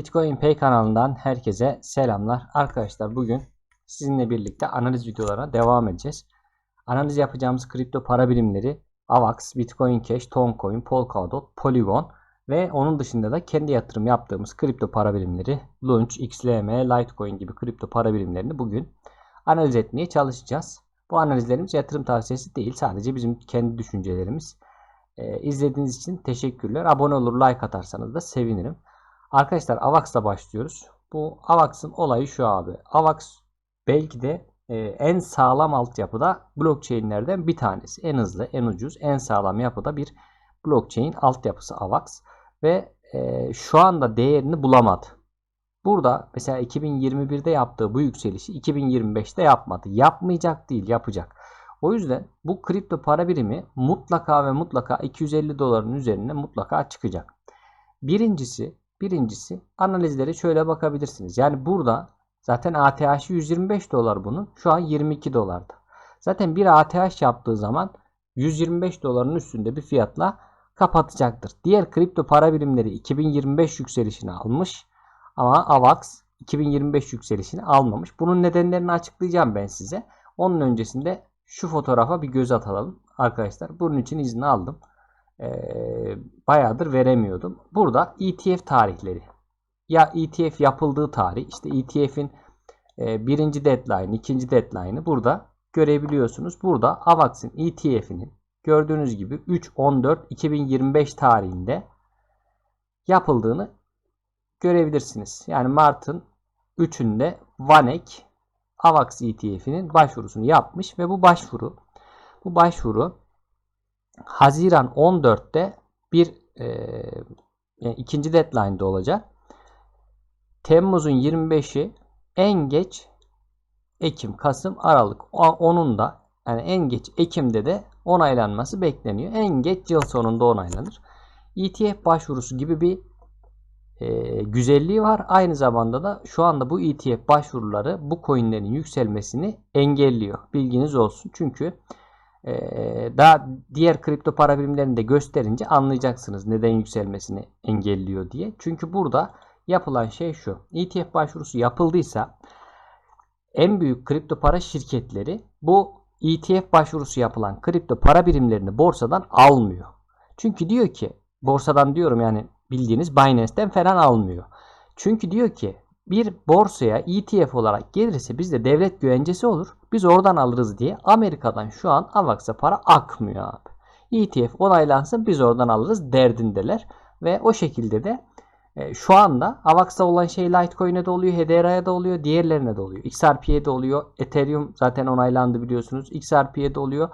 Bitcoin Pay kanalından herkese selamlar. Arkadaşlar bugün sizinle birlikte analiz videolarına devam edeceğiz. Analiz yapacağımız kripto para birimleri AVAX, Bitcoin Cash, Toncoin, Polkadot, Polygon ve onun dışında da kendi yatırım yaptığımız kripto para birimleri Launch, XLM, Litecoin gibi kripto para birimlerini bugün analiz etmeye çalışacağız. Bu analizlerimiz yatırım tavsiyesi değil. Sadece bizim kendi düşüncelerimiz. Ee, izlediğiniz için teşekkürler. Abone olur, like atarsanız da sevinirim. Arkadaşlar AVAX'la başlıyoruz. Bu AVAX'ın olayı şu abi. AVAX belki de e, en sağlam altyapıda blockchain'lerden bir tanesi. En hızlı, en ucuz, en sağlam yapıda bir blockchain altyapısı AVAX. Ve e, şu anda değerini bulamadı. Burada mesela 2021'de yaptığı bu yükselişi 2025'te yapmadı. Yapmayacak değil, yapacak. O yüzden bu kripto para birimi mutlaka ve mutlaka 250 doların üzerine mutlaka çıkacak. Birincisi, birincisi analizlere şöyle bakabilirsiniz. Yani burada zaten ATH'i 125 dolar bunun. Şu an 22 dolarda. Zaten bir ATH yaptığı zaman 125 doların üstünde bir fiyatla kapatacaktır. Diğer kripto para birimleri 2025 yükselişini almış ama AVAX 2025 yükselişini almamış. Bunun nedenlerini açıklayacağım ben size. Onun öncesinde şu fotoğrafa bir göz atalım arkadaşlar. Bunun için izni aldım. Ee, bayağıdır veremiyordum. Burada ETF tarihleri. Ya ETF yapıldığı tarih, işte ETF'in e, birinci deadline, ikinci deadline'ı burada görebiliyorsunuz. Burada AVAX'ın ETF'inin gördüğünüz gibi 3.14.2025 tarihinde yapıldığını görebilirsiniz. Yani Mart'ın 3'ünde Vanek AVAX ETF'inin başvurusunu yapmış ve bu başvuru bu başvuru Haziran 14'te bir e, yani ikinci deadline'da olacak. Temmuz'un 25'i en geç Ekim, Kasım, Aralık 10'unda yani en geç Ekim'de de onaylanması bekleniyor. En geç yıl sonunda onaylanır. ETF başvurusu gibi bir e, güzelliği var. Aynı zamanda da şu anda bu ETF başvuruları bu coinlerin yükselmesini engelliyor. Bilginiz olsun. Çünkü e, daha diğer kripto para birimlerini de gösterince anlayacaksınız neden yükselmesini engelliyor diye. Çünkü burada yapılan şey şu. ETF başvurusu yapıldıysa en büyük kripto para şirketleri bu ETF başvurusu yapılan kripto para birimlerini borsadan almıyor. Çünkü diyor ki borsadan diyorum yani bildiğiniz Binance'ten falan almıyor. Çünkü diyor ki bir borsaya ETF olarak gelirse bizde devlet güvencesi olur. Biz oradan alırız diye Amerika'dan şu an AVAX'a para akmıyor abi. ETF onaylansın biz oradan alırız derdindeler. Ve o şekilde de e, şu anda AVAX'ta olan şey Litecoin'e de oluyor, Hedera'ya da oluyor, diğerlerine de oluyor. XRP'ye de oluyor. Ethereum zaten onaylandı biliyorsunuz. XRP'ye de oluyor.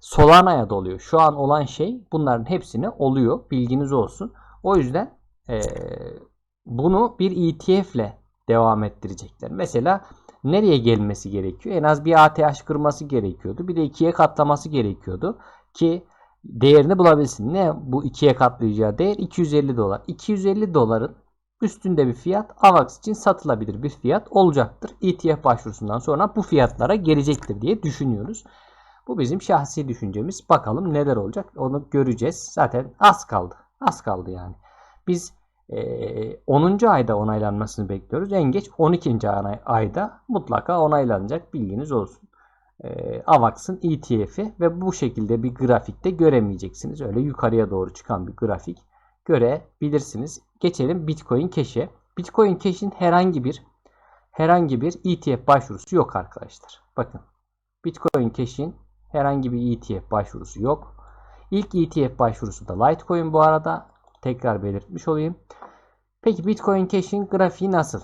Solana'ya da oluyor. Şu an olan şey bunların hepsine oluyor. Bilginiz olsun. O yüzden e, bunu bir ETF ile devam ettirecekler. Mesela nereye gelmesi gerekiyor? En az bir ATH kırması gerekiyordu. Bir de ikiye katlaması gerekiyordu. Ki değerini bulabilsin. Ne bu ikiye katlayacağı değer? 250 dolar. 250 doların üstünde bir fiyat AVAX için satılabilir bir fiyat olacaktır. ETF başvurusundan sonra bu fiyatlara gelecektir diye düşünüyoruz. Bu bizim şahsi düşüncemiz. Bakalım neler olacak onu göreceğiz. Zaten az kaldı. Az kaldı yani. Biz 10. ayda onaylanmasını bekliyoruz. En geç 12. ayda mutlaka onaylanacak bilginiz olsun. E, AVAX'ın ETF'i ve bu şekilde bir grafikte göremeyeceksiniz. Öyle yukarıya doğru çıkan bir grafik görebilirsiniz. Geçelim Bitcoin Cash'e. Bitcoin Cash'in herhangi bir herhangi bir ETF başvurusu yok arkadaşlar. Bakın. Bitcoin Cash'in herhangi bir ETF başvurusu yok. İlk ETF başvurusu da Litecoin bu arada. Tekrar belirtmiş olayım. Peki Bitcoin Cash'in grafiği nasıl?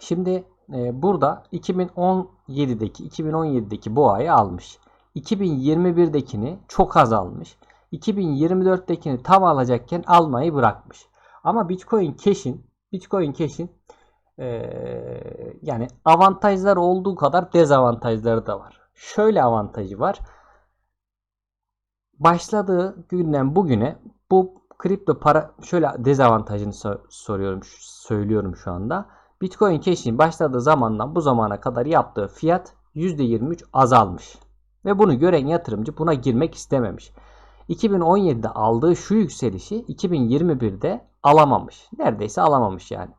Şimdi e, burada 2017'deki 2017'deki boğayı almış. 2021'dekini çok az almış. 2024'tekini tam alacakken almayı bırakmış. Ama Bitcoin Cash'in Bitcoin Cash'in e, yani avantajlar olduğu kadar dezavantajları da var. Şöyle avantajı var. Başladığı günden bugüne bu kripto para şöyle dezavantajını soruyorum söylüyorum şu anda. Bitcoin Cash'in başladığı zamandan bu zamana kadar yaptığı fiyat %23 azalmış. Ve bunu gören yatırımcı buna girmek istememiş. 2017'de aldığı şu yükselişi 2021'de alamamış. Neredeyse alamamış yani.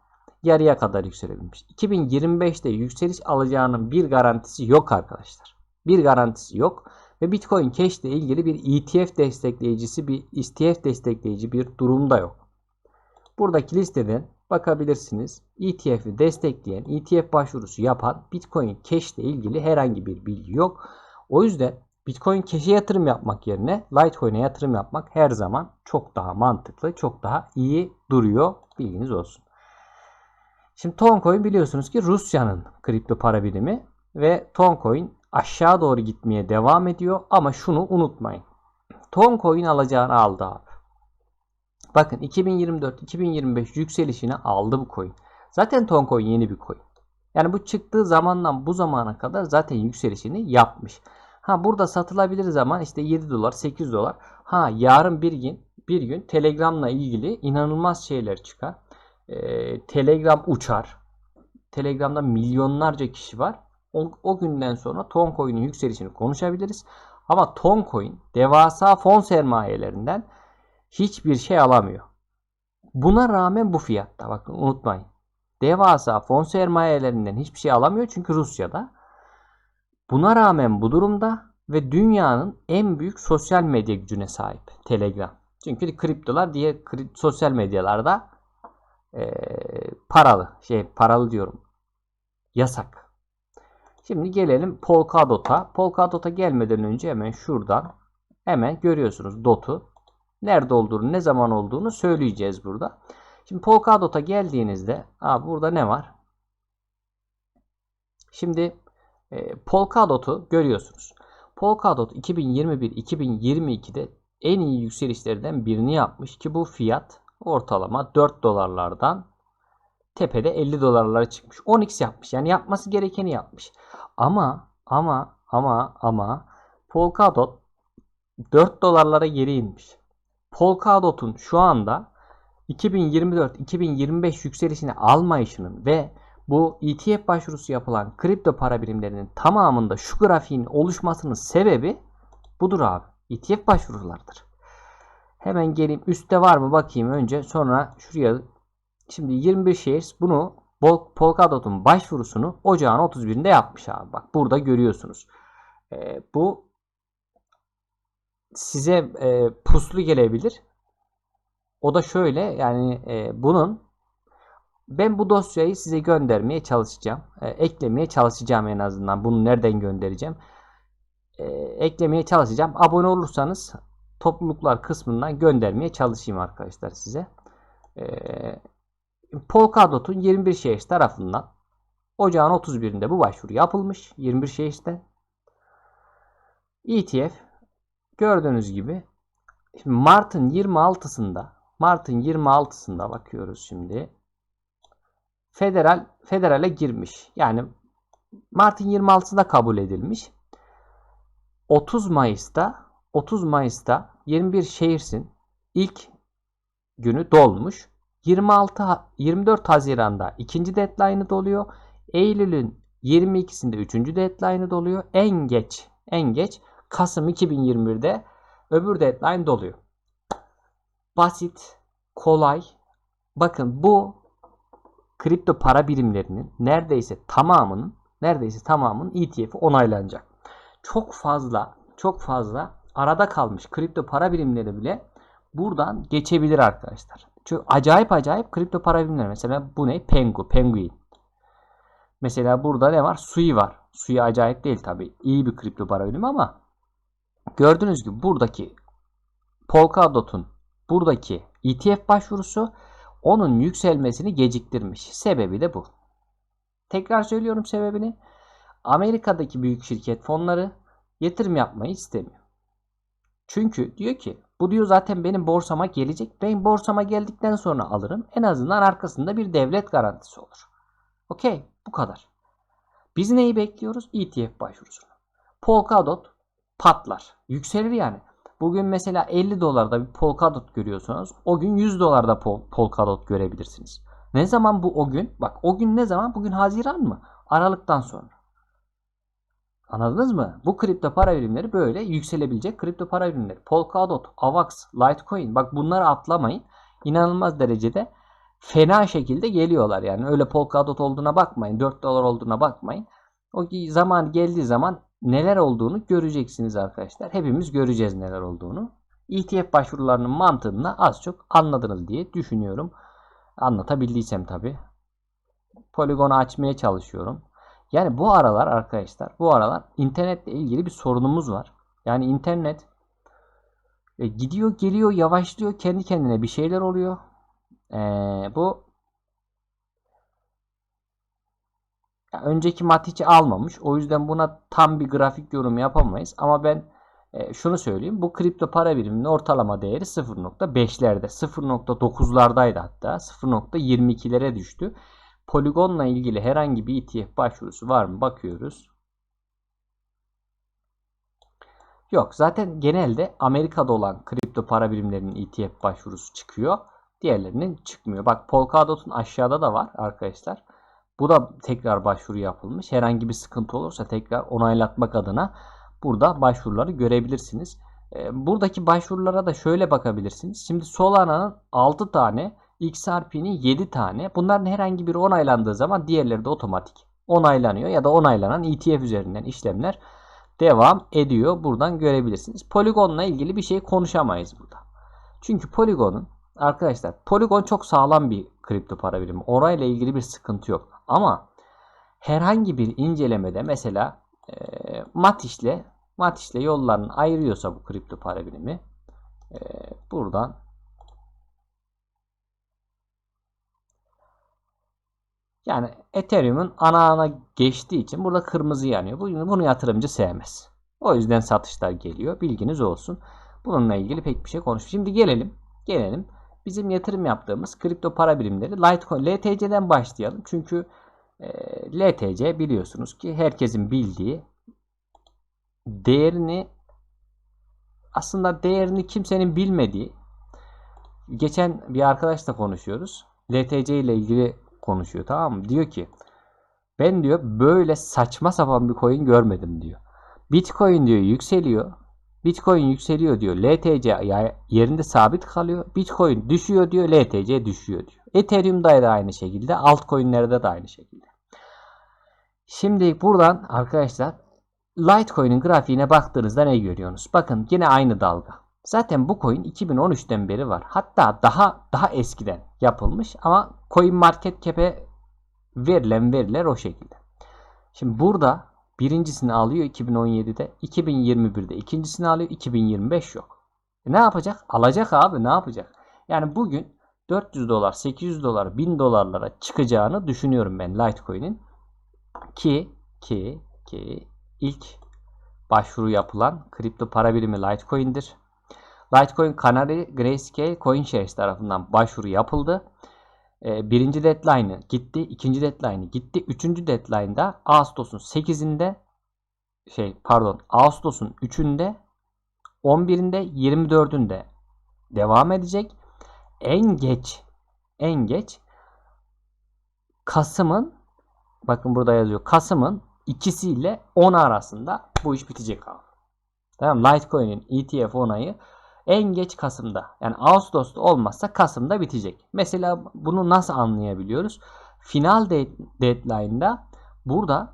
Yarıya kadar yükselebilmiş. 2025'te yükseliş alacağının bir garantisi yok arkadaşlar. Bir garantisi yok. Ve Bitcoin Cash ile ilgili bir ETF destekleyicisi, bir ETF destekleyici bir durum da yok. Buradaki listeden bakabilirsiniz. ETF'i destekleyen, ETF başvurusu yapan Bitcoin Cash ile ilgili herhangi bir bilgi yok. O yüzden Bitcoin Cash'e yatırım yapmak yerine Litecoin'e yatırım yapmak her zaman çok daha mantıklı, çok daha iyi duruyor. Bilginiz olsun. Şimdi Toncoin biliyorsunuz ki Rusya'nın kripto para birimi ve Toncoin aşağı doğru gitmeye devam ediyor ama şunu unutmayın. Toncoin alacağını aldı abi. Bakın 2024-2025 yükselişini aldı bu coin. Zaten Toncoin yeni bir coin. Yani bu çıktığı zamandan bu zamana kadar zaten yükselişini yapmış. Ha burada satılabilir zaman işte 7 dolar 8 dolar. Ha yarın bir gün bir gün Telegram'la ilgili inanılmaz şeyler çıkar. Ee, Telegram uçar. Telegram'da milyonlarca kişi var. O, o günden sonra Toncoin'in yükselişini konuşabiliriz. Ama Toncoin devasa fon sermayelerinden hiçbir şey alamıyor. Buna rağmen bu fiyatta bakın unutmayın. Devasa fon sermayelerinden hiçbir şey alamıyor çünkü Rusya'da. Buna rağmen bu durumda ve dünyanın en büyük sosyal medya gücüne sahip Telegram. Çünkü kriptolar diye sosyal medyalarda e, paralı şey paralı diyorum yasak. Şimdi gelelim Polkadot'a. Polkadot'a gelmeden önce hemen şuradan hemen görüyorsunuz DOT'u. Nerede olduğunu, ne zaman olduğunu söyleyeceğiz burada. Şimdi Polkadot'a geldiğinizde aa, burada ne var? Şimdi e, Polkadot'u görüyorsunuz. Polkadot 2021-2022'de en iyi yükselişlerden birini yapmış ki bu fiyat ortalama 4 dolarlardan tepede 50 dolarlara çıkmış. 10x yapmış. Yani yapması gerekeni yapmış. Ama ama ama ama Polkadot 4 dolarlara geri inmiş. Polkadot'un şu anda 2024-2025 yükselişini almayışının ve bu ETF başvurusu yapılan kripto para birimlerinin tamamında şu grafiğin oluşmasının sebebi budur abi. ETF başvurulardır. Hemen geleyim üstte var mı bakayım önce sonra şuraya şimdi 21 shares bunu Polkadot'un başvurusunu ocağın 31'inde yapmış abi. Bak burada görüyorsunuz. Ee, bu size e, puslu gelebilir. O da şöyle yani e, bunun ben bu dosyayı size göndermeye çalışacağım. E, eklemeye çalışacağım en azından. Bunu nereden göndereceğim? E, eklemeye çalışacağım. Abone olursanız topluluklar kısmından göndermeye çalışayım arkadaşlar size. E, Polkadot'un 21 şehir tarafından ocağın 31'inde bu başvuru yapılmış. 21 şehirden. ETF gördüğünüz gibi Mart'ın 26'sında Mart'ın 26'sında bakıyoruz şimdi. Federal federale girmiş. Yani Mart'ın 26'sında kabul edilmiş. 30 Mayıs'ta 30 Mayıs'ta 21 şehirsin ilk günü dolmuş. 26 24 Haziran'da ikinci deadline'ı doluyor. Eylül'ün 22'sinde üçüncü deadline'ı doluyor. En geç en geç Kasım 2021'de öbür deadline doluyor. Basit, kolay. Bakın bu kripto para birimlerinin neredeyse tamamının neredeyse tamamının ETF'i onaylanacak. Çok fazla çok fazla arada kalmış kripto para birimleri bile buradan geçebilir arkadaşlar. Çünkü acayip acayip kripto para birimleri. Mesela bu ne? Pengu, Penguin. Mesela burada ne var? Sui var. Sui acayip değil tabi. İyi bir kripto para birimi ama gördüğünüz gibi buradaki Polkadot'un buradaki ETF başvurusu onun yükselmesini geciktirmiş. Sebebi de bu. Tekrar söylüyorum sebebini. Amerika'daki büyük şirket fonları yatırım yapmayı istemiyor. Çünkü diyor ki bu diyor zaten benim borsama gelecek. Ben borsama geldikten sonra alırım. En azından arkasında bir devlet garantisi olur. Okey bu kadar. Biz neyi bekliyoruz? ETF başvurusunu. Polkadot patlar. Yükselir yani. Bugün mesela 50 dolarda bir Polkadot görüyorsunuz. O gün 100 dolarda Pol Polkadot görebilirsiniz. Ne zaman bu o gün? Bak o gün ne zaman? Bugün Haziran mı? Aralıktan sonra. Anladınız mı? Bu kripto para birimleri böyle yükselebilecek kripto para birimleri. Polkadot, Avax, Litecoin bak bunları atlamayın. İnanılmaz derecede fena şekilde geliyorlar. Yani öyle Polkadot olduğuna bakmayın. 4 dolar olduğuna bakmayın. O zaman geldiği zaman neler olduğunu göreceksiniz arkadaşlar. Hepimiz göreceğiz neler olduğunu. ETF başvurularının mantığını az çok anladınız diye düşünüyorum. Anlatabildiysem tabi. Poligonu açmaya çalışıyorum. Yani bu aralar arkadaşlar bu aralar internetle ilgili bir sorunumuz var. Yani internet e, gidiyor geliyor yavaşlıyor kendi kendine bir şeyler oluyor. E, bu önceki Matic'i almamış. O yüzden buna tam bir grafik yorum yapamayız. Ama ben e, şunu söyleyeyim. Bu kripto para biriminin ortalama değeri 0.5'lerde. 0.9'lardaydı hatta. 0.22'lere düştü. Polygon'la ilgili herhangi bir ETF başvurusu var mı? Bakıyoruz. Yok. Zaten genelde Amerika'da olan kripto para birimlerinin ETF başvurusu çıkıyor. Diğerlerinin çıkmıyor. Bak Polkadot'un aşağıda da var arkadaşlar. Bu da tekrar başvuru yapılmış. Herhangi bir sıkıntı olursa tekrar onaylatmak adına burada başvuruları görebilirsiniz. Ee, buradaki başvurulara da şöyle bakabilirsiniz. Şimdi Solana'nın 6 tane, XRP'nin 7 tane. Bunların herhangi biri onaylandığı zaman diğerleri de otomatik onaylanıyor ya da onaylanan ETF üzerinden işlemler devam ediyor. Buradan görebilirsiniz. Polygon'la ilgili bir şey konuşamayız burada. Çünkü Polygon'un arkadaşlar Polygon çok sağlam bir kripto para birimi. Orayla ilgili bir sıkıntı yok. Ama herhangi bir incelemede mesela e, Matiş'le Matiş'le yollarını ayırıyorsa bu kripto para birimi e, buradan yani Ethereum'un ana ana geçtiği için burada kırmızı yanıyor. Bunu, bunu yatırımcı sevmez. O yüzden satışlar geliyor. Bilginiz olsun. Bununla ilgili pek bir şey konuş. Şimdi gelelim. Gelelim. Bizim yatırım yaptığımız kripto para birimleri Litecoin, LTC'den başlayalım. Çünkü e, LTC biliyorsunuz ki herkesin bildiği değerini aslında değerini kimsenin bilmediği geçen bir arkadaşla konuşuyoruz. LTC ile ilgili konuşuyor tamam mı? Diyor ki ben diyor böyle saçma sapan bir coin görmedim diyor. Bitcoin diyor yükseliyor. Bitcoin yükseliyor diyor. LTC yerinde sabit kalıyor. Bitcoin düşüyor diyor. LTC düşüyor diyor. Ethereum'da da aynı şekilde. Altcoin'lerde de aynı şekilde. Şimdi buradan arkadaşlar Litecoin'in grafiğine baktığınızda ne görüyorsunuz? Bakın yine aynı dalga. Zaten bu coin 2013'ten beri var. Hatta daha daha eskiden yapılmış ama Coin Market Cap'e verilen veriler o şekilde. Şimdi burada birincisini alıyor 2017'de, 2021'de ikincisini alıyor, 2025 yok. E ne yapacak? Alacak abi ne yapacak? Yani bugün 400 dolar, 800 dolar, 1000 dolarlara çıkacağını düşünüyorum ben Litecoin'in. Ki ki ki ilk başvuru yapılan kripto para birimi Litecoin'dir. Litecoin Canary Grayscale CoinShares tarafından başvuru yapıldı. Ee, birinci deadline'ı gitti. ikinci deadline'ı gitti. Üçüncü deadline'da Ağustos'un 8'inde şey pardon Ağustos'un 3'ünde 11'inde 24'ünde devam edecek. En geç en geç Kasım'ın bakın burada yazıyor. Kasım'ın ikisiyle 10 arasında bu iş bitecek abi. Tamam Litecoin'in ETF onayı en geç Kasım'da. Yani Ağustos'ta olmazsa Kasım'da bitecek. Mesela bunu nasıl anlayabiliyoruz? Final deadline'da burada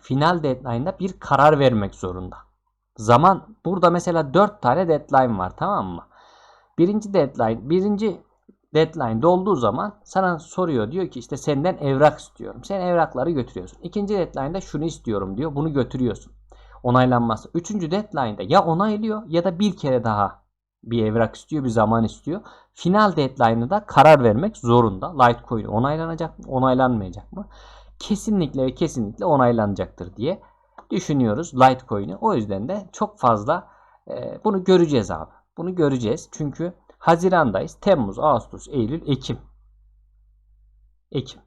final deadline'da bir karar vermek zorunda. Zaman burada mesela 4 tane deadline var tamam mı? Birinci deadline, birinci deadline dolduğu zaman sana soruyor. Diyor ki işte senden evrak istiyorum. Sen evrakları götürüyorsun. İkinci deadline'da şunu istiyorum diyor. Bunu götürüyorsun onaylanması. Üçüncü deadline'da ya onaylıyor ya da bir kere daha bir evrak istiyor, bir zaman istiyor. Final deadline'da karar vermek zorunda. Litecoin onaylanacak mı, onaylanmayacak mı? Kesinlikle ve kesinlikle onaylanacaktır diye düşünüyoruz Litecoin'i. O yüzden de çok fazla e, bunu göreceğiz abi. Bunu göreceğiz. Çünkü Hazirandayız. Temmuz, Ağustos, Eylül, Ekim. Ekim.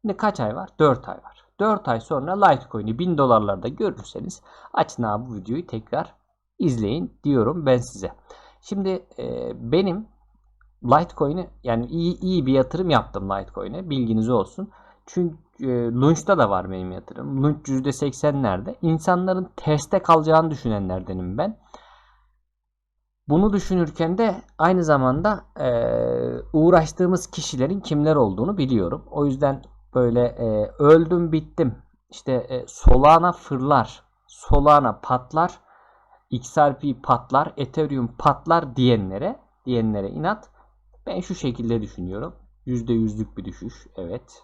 Şimdi kaç ay var? 4 ay var. 4 ay sonra Litecoin'i 1000 dolarlarda görürseniz açın abi bu videoyu tekrar izleyin diyorum ben size. Şimdi e, benim Litecoin'i yani iyi, iyi bir yatırım yaptım Litecoin'e bilginiz olsun. Çünkü e, Lunch'ta da var benim yatırım. Lunch %80'lerde. İnsanların terste kalacağını düşünenlerdenim ben. Bunu düşünürken de aynı zamanda e, uğraştığımız kişilerin kimler olduğunu biliyorum. O yüzden böyle e, öldüm bittim. İşte e, Solana fırlar, Solana patlar, XRP patlar, Ethereum patlar diyenlere, diyenlere inat. Ben şu şekilde düşünüyorum. %100'lük bir düşüş. Evet.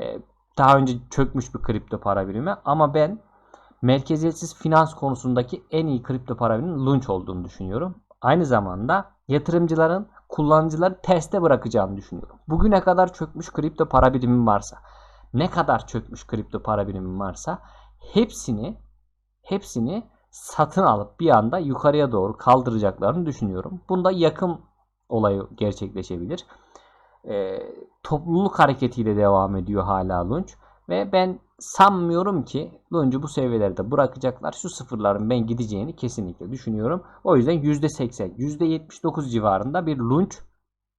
E, daha önce çökmüş bir kripto para birimi ama ben merkeziyetsiz finans konusundaki en iyi kripto para biriminin Launch olduğunu düşünüyorum. Aynı zamanda yatırımcıların kullanıcıları teste bırakacağını düşünüyorum. Bugüne kadar çökmüş kripto para birimim varsa, ne kadar çökmüş kripto para birimim varsa hepsini hepsini satın alıp bir anda yukarıya doğru kaldıracaklarını düşünüyorum. Bunda yakın olayı gerçekleşebilir. E, topluluk hareketiyle devam ediyor hala Launch. Ve ben sanmıyorum ki Lunch'u bu seviyelerde bırakacaklar. Şu sıfırların ben gideceğini kesinlikle düşünüyorum. O yüzden %80, %79 civarında bir Lunch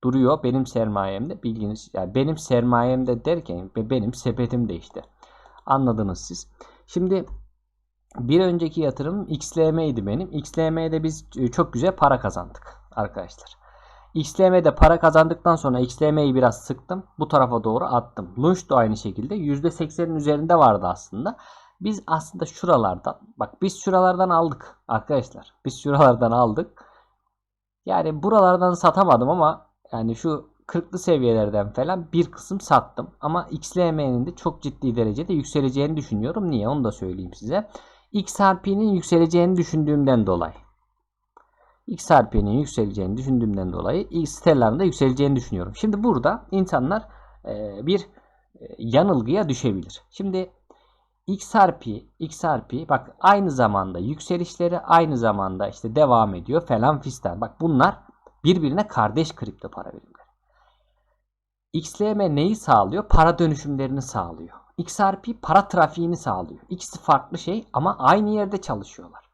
duruyor benim sermayemde. Bilginiz yani benim sermayemde derken benim sepetim de işte. Anladınız siz. Şimdi bir önceki yatırım XLM'ydi benim. XLM'de biz çok güzel para kazandık arkadaşlar. XLM'de para kazandıktan sonra XLM'yi biraz sıktım. Bu tarafa doğru attım. Lunch da aynı şekilde %80'in üzerinde vardı aslında. Biz aslında şuralardan bak biz şuralardan aldık arkadaşlar. Biz şuralardan aldık. Yani buralardan satamadım ama yani şu 40'lı seviyelerden falan bir kısım sattım. Ama XLM'nin de çok ciddi derecede yükseleceğini düşünüyorum. Niye onu da söyleyeyim size. XRP'nin yükseleceğini düşündüğümden dolayı. XRP'nin yükseleceğini düşündüğümden dolayı Stellar'ın da yükseleceğini düşünüyorum. Şimdi burada insanlar e, bir e, yanılgıya düşebilir. Şimdi XRP, XRP bak aynı zamanda yükselişleri aynı zamanda işte devam ediyor falan fistan. Bak bunlar birbirine kardeş kripto para birimleri. XLM neyi sağlıyor? Para dönüşümlerini sağlıyor. XRP para trafiğini sağlıyor. İkisi farklı şey ama aynı yerde çalışıyorlar.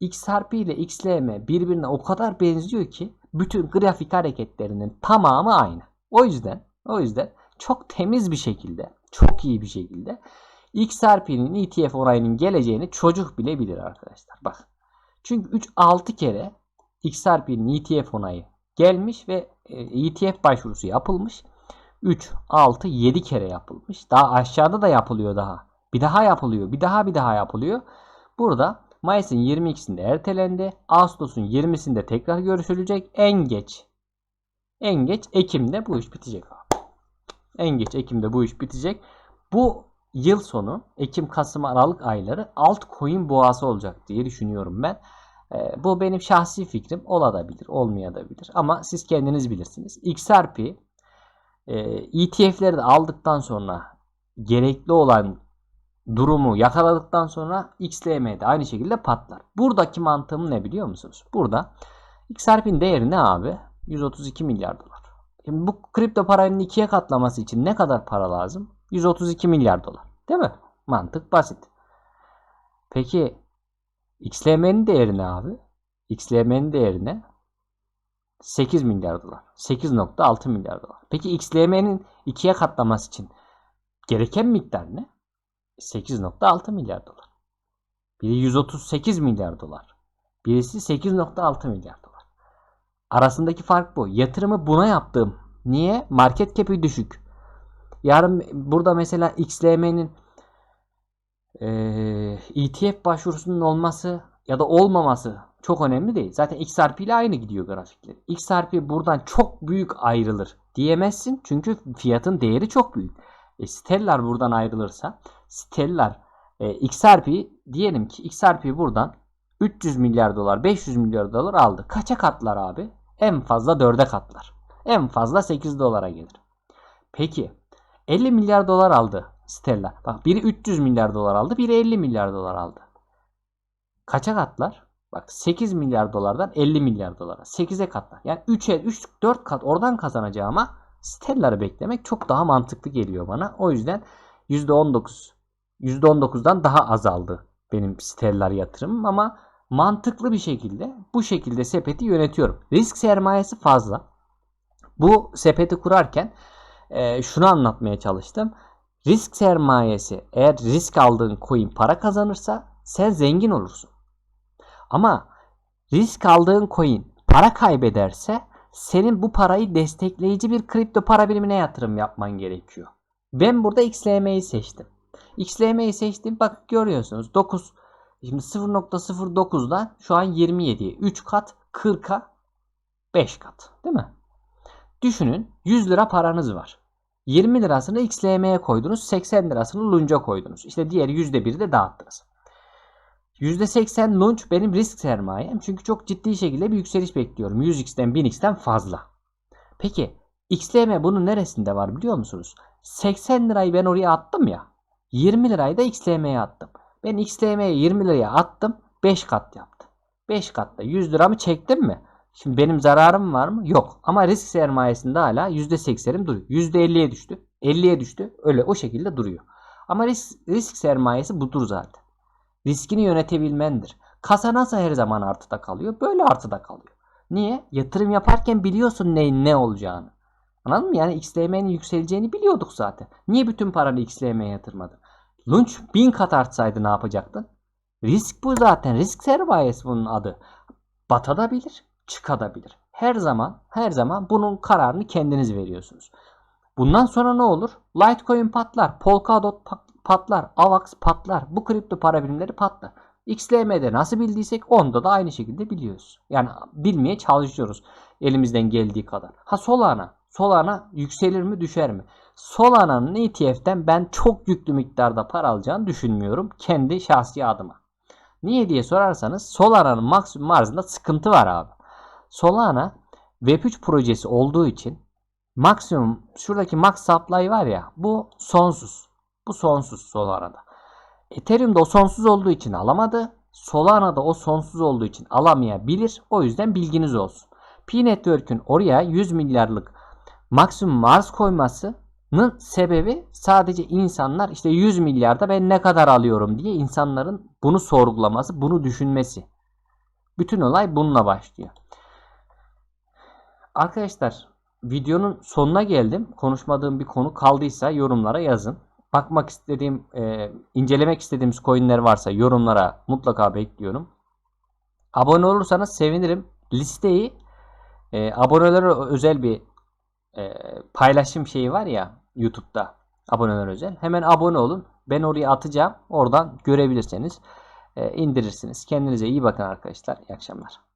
XRP ile XLM birbirine o kadar benziyor ki bütün grafik hareketlerinin tamamı aynı. O yüzden o yüzden çok temiz bir şekilde, çok iyi bir şekilde XRP'nin ETF onayının geleceğini çocuk bile bilir arkadaşlar. Bak. Çünkü 3 6 kere XRP'nin ETF onayı gelmiş ve ETF e başvurusu yapılmış. 3 6 7 kere yapılmış. Daha aşağıda da yapılıyor daha. Bir daha yapılıyor. Bir daha bir daha yapılıyor. Burada Mayıs'ın 22'sinde ertelendi. Ağustos'un 20'sinde tekrar görüşülecek. En geç en geç Ekim'de bu iş bitecek. En geç Ekim'de bu iş bitecek. Bu yıl sonu Ekim, Kasım, Aralık ayları altcoin boğası olacak diye düşünüyorum ben. E, bu benim şahsi fikrim. Olabilir, olmayabilir. Ama siz kendiniz bilirsiniz. XRP e, ETF'leri de aldıktan sonra gerekli olan durumu yakaladıktan sonra XLM'de aynı şekilde patlar. Buradaki mantığım ne biliyor musunuz? Burada XRP'nin değeri ne abi? 132 milyar dolar. Şimdi bu kripto paranın ikiye katlaması için ne kadar para lazım? 132 milyar dolar. Değil mi? Mantık basit. Peki XLM'nin değeri ne abi? XLM'nin değeri ne? 8 milyar dolar. 8.6 milyar dolar. Peki XLM'nin ikiye katlaması için gereken miktar ne? 8.6 milyar dolar. Biri 138 milyar dolar. Birisi 8.6 milyar dolar. Arasındaki fark bu. Yatırımı buna yaptım. Niye? Market cap'i düşük. Yarın burada mesela XLM'nin e, ETF başvurusunun olması ya da olmaması çok önemli değil. Zaten XRP ile aynı gidiyor grafikler. XRP buradan çok büyük ayrılır diyemezsin. Çünkü fiyatın değeri çok büyük. E, Stellar buradan ayrılırsa Stellar e, XRP diyelim ki XRP buradan 300 milyar dolar 500 milyar dolar aldı. Kaça katlar abi? En fazla 4'e katlar. En fazla 8 dolara gelir. Peki 50 milyar dolar aldı Stellar. Bak biri 300 milyar dolar aldı, biri 50 milyar dolar aldı. Kaça katlar? Bak 8 milyar dolardan 50 milyar dolara. 8'e katlar. Yani 3'e 3 4 kat oradan kazanacağıma Stellar'ı beklemek çok daha mantıklı geliyor bana. O yüzden %19 %19'dan daha azaldı benim Stellar yatırımım ama mantıklı bir şekilde bu şekilde sepeti yönetiyorum. Risk sermayesi fazla. Bu sepeti kurarken e, şunu anlatmaya çalıştım. Risk sermayesi eğer risk aldığın coin para kazanırsa sen zengin olursun. Ama risk aldığın coin para kaybederse senin bu parayı destekleyici bir kripto para birimine yatırım yapman gerekiyor. Ben burada XLM'yi seçtim. XLM'yi seçtim. Bak görüyorsunuz 9 şimdi 0.09'dan şu an 27'ye 3 kat 40'a 5 kat değil mi? Düşünün 100 lira paranız var. 20 lirasını XLM'ye koydunuz. 80 lirasını Lunch'a koydunuz. İşte diğer %1'i de dağıttınız. %80 Lunch benim risk sermayem. Çünkü çok ciddi şekilde bir yükseliş bekliyorum. 100x'ten 1000x'ten fazla. Peki XLM bunun neresinde var biliyor musunuz? 80 lirayı ben oraya attım ya. 20 lirayı da XLM'ye attım. Ben XLM'ye 20 liraya attım. 5 kat yaptı. 5 katta 100 liramı çektim mi? Şimdi benim zararım var mı? Yok. Ama risk sermayesinde hala %80'im duruyor. %50'ye düştü. 50'ye düştü. Öyle o şekilde duruyor. Ama risk, risk sermayesi budur zaten. Riskini yönetebilmendir. Kasa nasıl her zaman artıda kalıyor? Böyle artıda kalıyor. Niye? Yatırım yaparken biliyorsun neyin ne olacağını. Anladın mı? Yani XLM'nin yükseleceğini biliyorduk zaten. Niye bütün paranı XLM'ye yatırmadın? Lunch bin kat artsaydı ne yapacaktın? Risk bu zaten. Risk sermayesi bunun adı. Batabilir, çıkabilir. Her zaman, her zaman bunun kararını kendiniz veriyorsunuz. Bundan sonra ne olur? Litecoin patlar, Polkadot patlar, AVAX patlar. Bu kripto para birimleri patlar. XLM'de nasıl bildiysek onda da aynı şekilde biliyoruz. Yani bilmeye çalışıyoruz elimizden geldiği kadar. Ha Solana. Solana yükselir mi düşer mi? Solana'nın ETF'den ben çok yüklü miktarda para alacağını düşünmüyorum. Kendi şahsi adıma. Niye diye sorarsanız Solana'nın maksimum arzında sıkıntı var abi. Solana Web3 projesi olduğu için maksimum şuradaki max supply var ya bu sonsuz. Bu sonsuz Solana'da. Ethereum'da o sonsuz olduğu için alamadı. Solana'da o sonsuz olduğu için alamayabilir. O yüzden bilginiz olsun. P-Network'ün oraya 100 milyarlık maksimum arz koymasının sebebi sadece insanlar işte 100 milyarda ben ne kadar alıyorum diye insanların bunu sorgulaması, bunu düşünmesi. Bütün olay bununla başlıyor. Arkadaşlar videonun sonuna geldim. Konuşmadığım bir konu kaldıysa yorumlara yazın. Bakmak istediğim, e, incelemek istediğimiz coinler varsa yorumlara mutlaka bekliyorum. Abone olursanız sevinirim. Listeyi e, abonelere özel bir e, paylaşım şeyi var ya YouTube'da aboneler özel. Hemen abone olun. Ben oraya atacağım. Oradan görebilirseniz e, indirirsiniz. Kendinize iyi bakın arkadaşlar. İyi akşamlar.